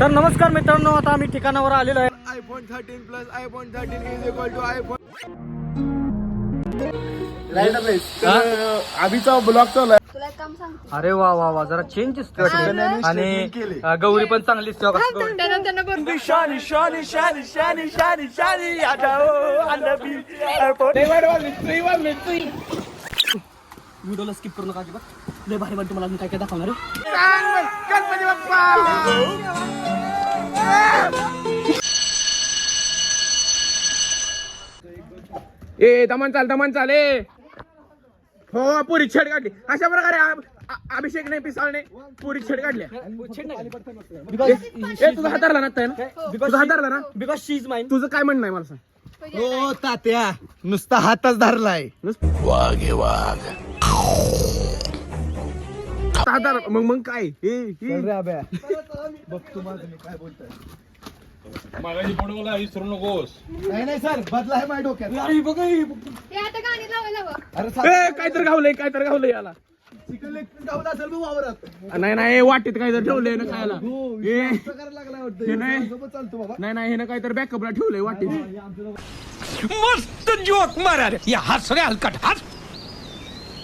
तर नमस्कार मित्रांनो आता आम्ही ठिकाणावर आलेलो आहे iPhone thirteen plus iPhone thirteen is equal to iPhone हा? आधीचा ब्लॉग चालू आहे तुला एक काम सांगते अरे वा वा वा जरा चेंज दिसतोय वाटतं. त्यांनी आणि. अं, गौरी पण चांगली दिसते बघा. त्यांना त्यांना बरोबर एअरपोर्ट व्हिडिओला स्किप करू नका अजिबात लय भारी तुम्हाला अजून काय काय दाखवणार आहे. गणपती बाप्पा ए दमन चाल दमन चाल ए. हो पुरी छेड काढली. अशा प्रकारे अभिषेक ने पिसाळने पुरी छेड काढल्या. ए तुझा हातारला ना आता ना? तुझा हातारला ना? बिकॉज शी इज माइन तुझं काय म्हणणं आहे मला सांग. हो तात्या नुसता हातच धरलाय. हातार मग मग काय? हे हे. नाही नाही सर बदला आहे माझ्या डोक्यात. हे आता गाणी लावायला हवं. अरे ए, काय तर गावलंय काय तर गावलंय याला. चिकन लेग पीस गावत असेल बघ वावरात. नाही नाही वाटीत काय तर ठेवलंय ना खायला. लागला हे. वाटतं. नाही. सोबत चालतो बाबा. नाही नाही हे ना काय तर बॅकअपला ठेवलंय वाटीत. हे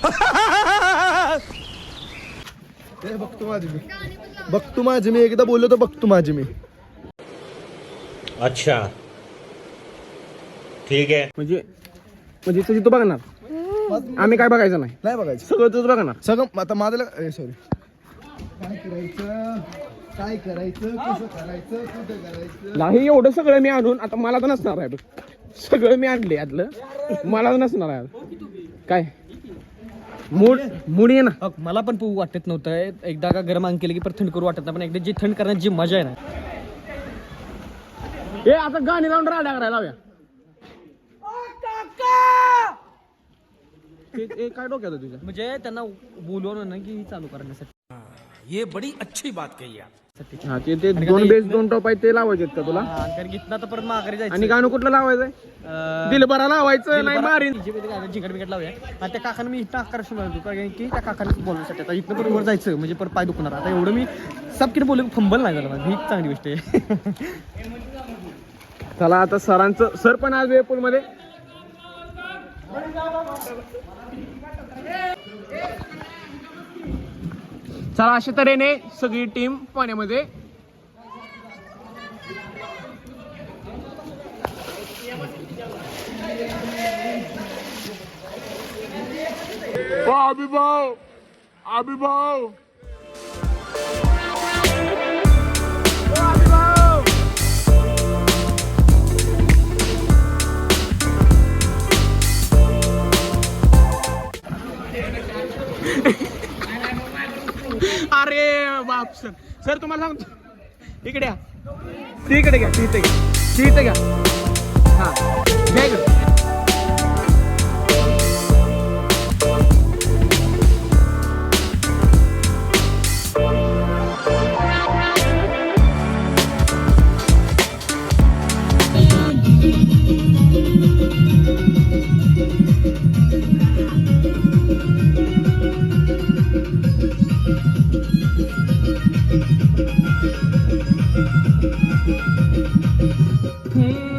बघतो माझी मी. बघतो माझी मी. एकदा बोललो तर बघतो माझी मी. अच्छा. ठीक है म्हणजे म्हणजे तुझी तू बघणार? आम्ही काय बघायचं नाही. नाही बघायचं. सगळं तुझं बघणार. सगळं आता माझं सॉरी काय करायचं? काय करायचं? कसं करायचं? कुठं करायचं? नाही एवढं सगळं मी आणून आता मला तर नसणार आहे बघ. सगळं मी आणले यातलं मला तर नसणार आहे. काय? मूड मूड ये ना. अग, मला पण पू वाटत नव्हतं. एकदा का गरम अंग केलं की परत थंड करू वाटत नाही पण एकदा जी थंड करण्याची जी मजा आहे ना. ए आता गाणी लावून राडा करायला लावूया ते- काय डोक्यात आहे तुझ्या? म्हणजे त्यांना बोलवलं ना की चालू करण्यासाठी. ये बड़ी अच्छी बात कही आप। हा ते ते दोन बेस दोन टॉप आहेत ते लावायचे का तुला? इथनं तर परत माघारी जायचं आणि गाणं कुठलं लावायचंय? अं, दिल बरा लावायचं नाही मारीन. जिकड बिकट लावूया. आणि त्या काकानं मी इथं आकर्षण होतो कारण की त्या काकाने बोलण्यासाठी. आता पण वर जायचं म्हणजे परत पाय दुखणार. आता एवढं मी सबकीने बोललो फंबल नाही झालं ही चांगली गोष्ट आहे. चला आता सरांचं सर पण आज मध्ये चला अशा तऱ्हेने सगळी टीम पाण्यामध्ये अभिभाव! अभिभाव! अरे बाप सर सर तुम्हाला सांगतो. इकडे या. इकडे घ्या तिथे घ्या. तिथे घ्या. हा. घ्या Hmm.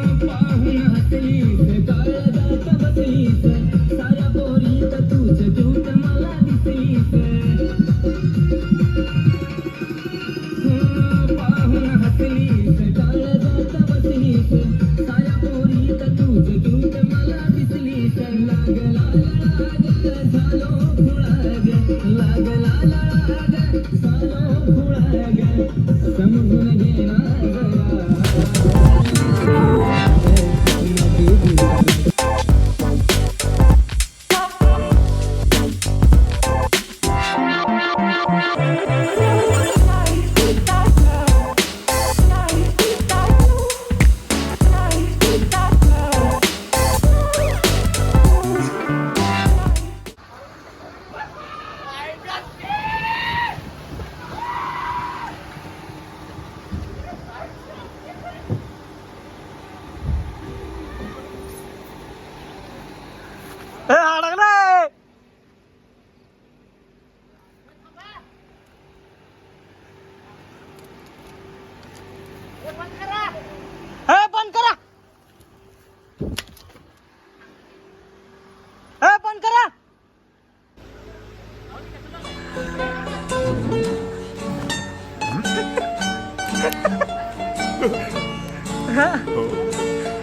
हा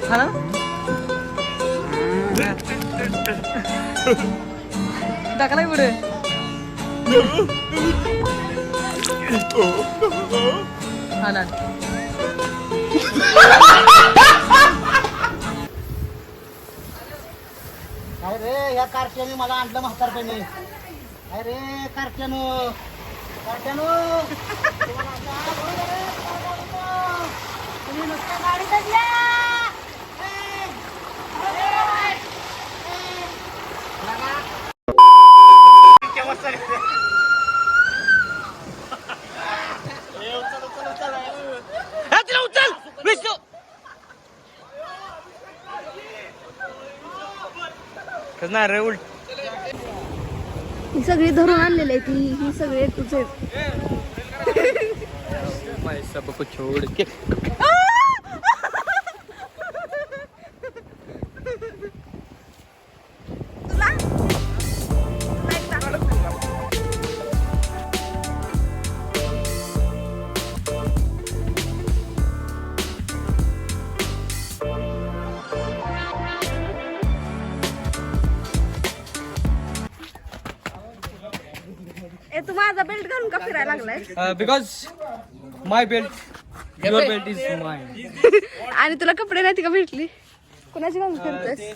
हा ना टाकलाय पुढे हा ना अरे या कारट्याने मला आणलं म्हातारपणे. अरे कारट्यानं कारट्यानं तुम्ही नुसतं गाडीतच या हे तिला उचल विष्णू कसं नाही रे उलट ही सगळी धरून आणलेली आहे ती ही सगळे तुझे छोड़ के ए तू माझा बेल्ट घालून का फिरायला लागलाय? Because my belt your belt is my आणि तुला कपडे नाही का भेटली? कोणाची काम करतेस?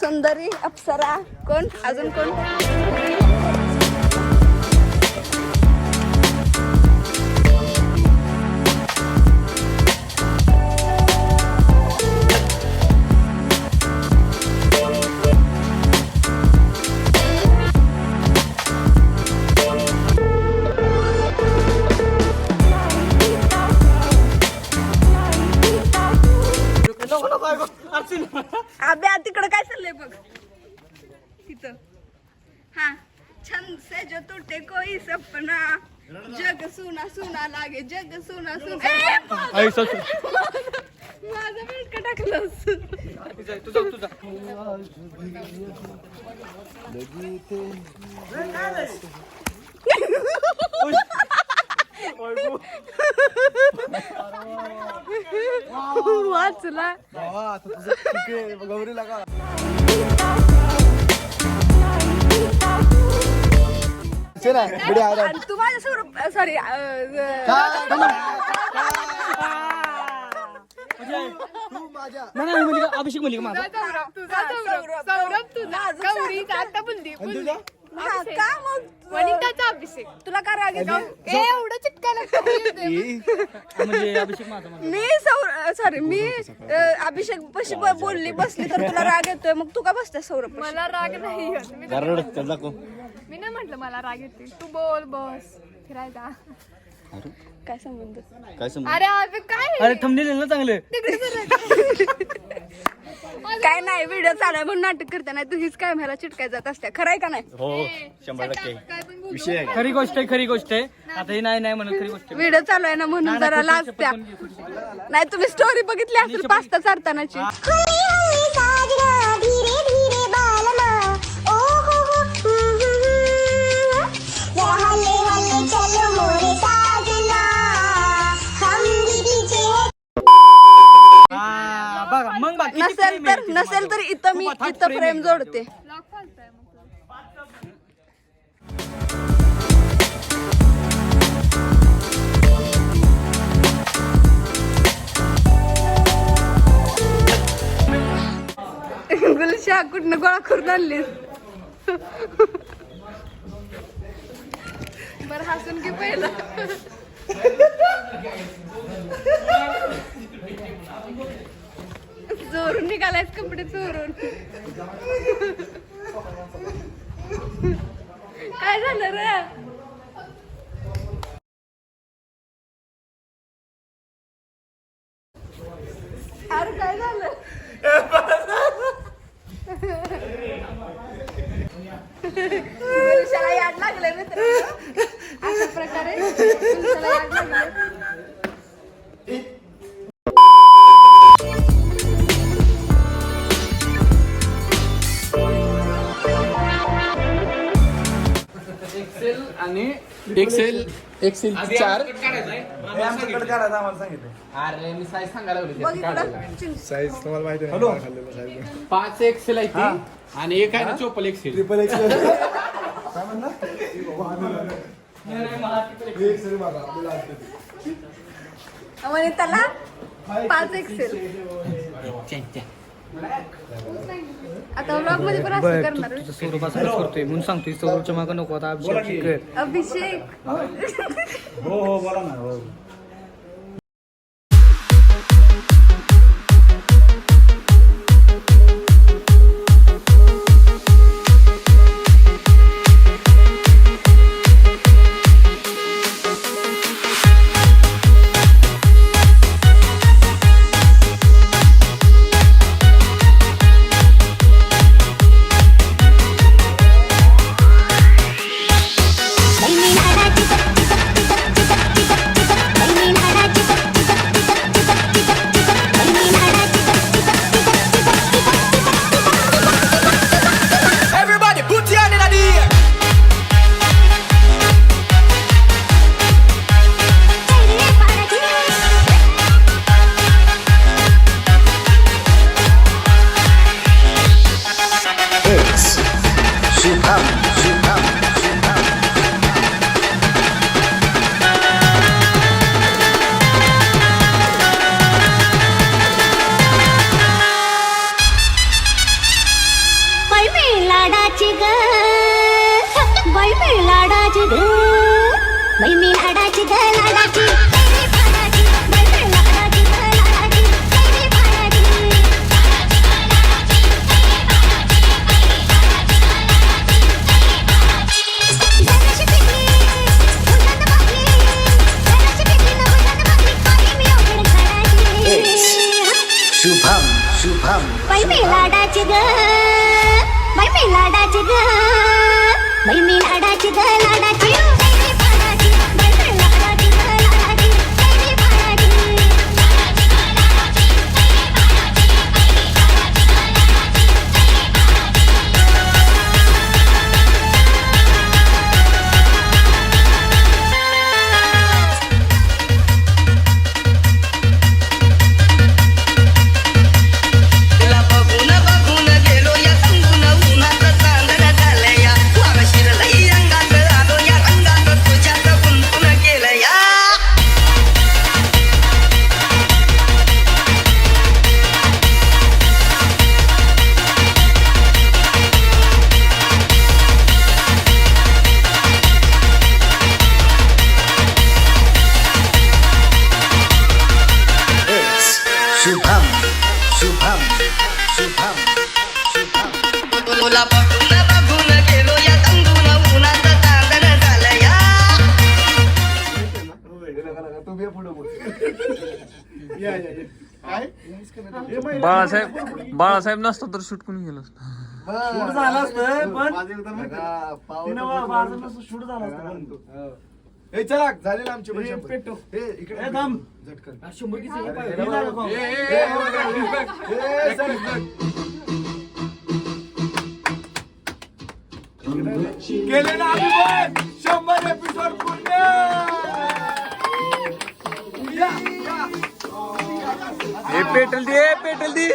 सुंदरी अप्सरा कोण? अजून कोण? कोई सपना। जग सुना सुना लागे जग सुना सुना। माझं- ऐसा तू माझं बेल्ट का टाकलंस वाचला. गौरीला का? चला पुढे आला आणि तू माझ्या स्वरूप सॉरी तू माझ्या नाही नाही म्हणजे अभिषेक म्हणजे माझा. आणि तुझा? का मग वनिताचा अभिषेक. तुला का राग येतो? एवढं चिटकायला म्हणजे अभिषेक माझा माझा. मी सौर सॉरी मी अ, अभिषेक पशी बोलली बसली तर तुला राग येतोय. मग तू का बसते सौरभ मला राग नाही येत. मी तर- मी नाही म्हंटल मला राग येते. तू बोल बस. फिरायचा काय संबंध? अरे अरे काय अरे थंबनेल ना चांगले. काय नाही व्हिडिओ चालू आहे म्हणून नाटक करते नाही तू हीच काय मला चिटकाय जात असते. खरंय का नाही? हो काय पण बोलू. खरी गोष्ट आहे खरी गोष्ट आहे. आता ही नाही नाही म्हणत खरी गोष्ट आहे. व्हिडिओ चालू आहे ना म्हणून जरा लाजत्या नाही तुम्ही स्टोरी बघितली असेल पास्ता चारतानाची नसेल तर नसेल. तर इथं मी इथं प्रेम फ्रेम. जोडते. गुलशा कुठनं गोळा करून आणली बरं हसून की पहिलं चोरून निघालायच कपडे चोरून. काय झालं रे? एक्सेल एक्सेल चार. अरे मी साईज सांगायला लागलो बघ त्याची इकडं. काढायला. चिंच. साईज तुम्हाला माहिती आहे ना खाल्लेलं साईज पाच एक्सेल आहे ती आणि एक आहे ना चोपल एक्सेल ट्रिपल एक्सेल काय म्हणला? एक्सेल बघा आपल्याला आवडतं. म्हणे त्याला पाच एक्सेल आता ब्लॉगमध्ये पण असं करणार तुझं सौरभ असं करतोय. म्हणून सांगतोय सौरभच्या मागं नको. आता अभिषेक कर. अभिषेक. Everybody बाई मी लाडाची ग बाई मी लाडाची ग लाडाची बाई मी लाडाची ग लाडाची या पुढं बोल. या, या, या. काय? हे महिला- बाळासाहेब बाळासाहेब नसतो तर शूट कोणी गेलो असतं. माझे माहिती आहे? हो. ए, चला झालेलं आमचे पण शंभर. ए, इकडे झटकन. ए, ए, ए, ए, चल, चल. केले ना आम्ही पण शंभर एपिसोड पूर्ण. ए पेटल दी ए, पेटल दी.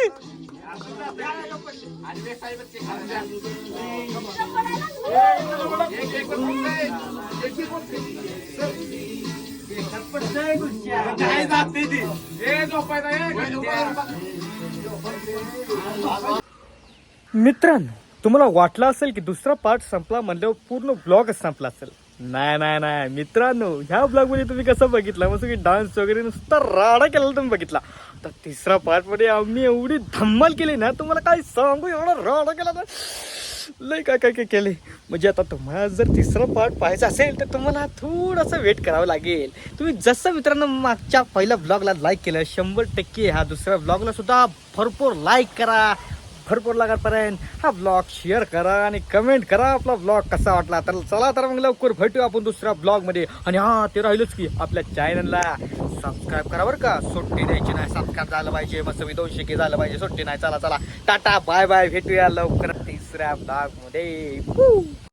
मित्रांनो तुम्हाला वाटलं असेल की दुसरा पार्ट संपला म्हणल्यावर पूर्ण ब्लॉगच संपला असेल. नाही नाही नाही. मित्रांनो ह्या ब्लॉगमध्ये तुम्ही कसं बघितलं? मग सगळी डान्स वगैरे नुसता राडा केला तुम्ही बघितला. तर तिसरा पार्टमध्ये आम्ही एवढी धम्माल केली ना तुम्हाला काय सांगू? एवढा राडा केला ना. लय काय काय काय केले? म्हणजे आता तुम्हाला जर तिसरा पार्ट पाहायचा असेल तर तुम्हाला थोडंसं वेट करावं लागेल. तुम्ही जसं मित्रांनो मागच्या पहिल्या ब्लॉगला लाईक केलं शंभर टक्के ह्या दुसऱ्या ब्लॉगला सुद्धा भरपूर लाईक करा. भरपूर लागापर्यंत हा ब्लॉग शेअर करा आणि कमेंट करा आपला ब्लॉग कसा वाटला. तर चला तर मग लवकर भेटू आपण दुसऱ्या ब्लॉगमध्ये आणि हा ते राहिलंच की आपल्या चॅनलला सबस्क्राईब करा बरं का. सुट्टी द्यायची नाही. सबस्क्राईब झालं पाहिजे. मस्त मी दोनशे के झालं पाहिजे. सुट्टी नाही. चला चला. टाटा. बाय बाय भेटूया लवकर तिसऱ्या ब्लॉगमध्ये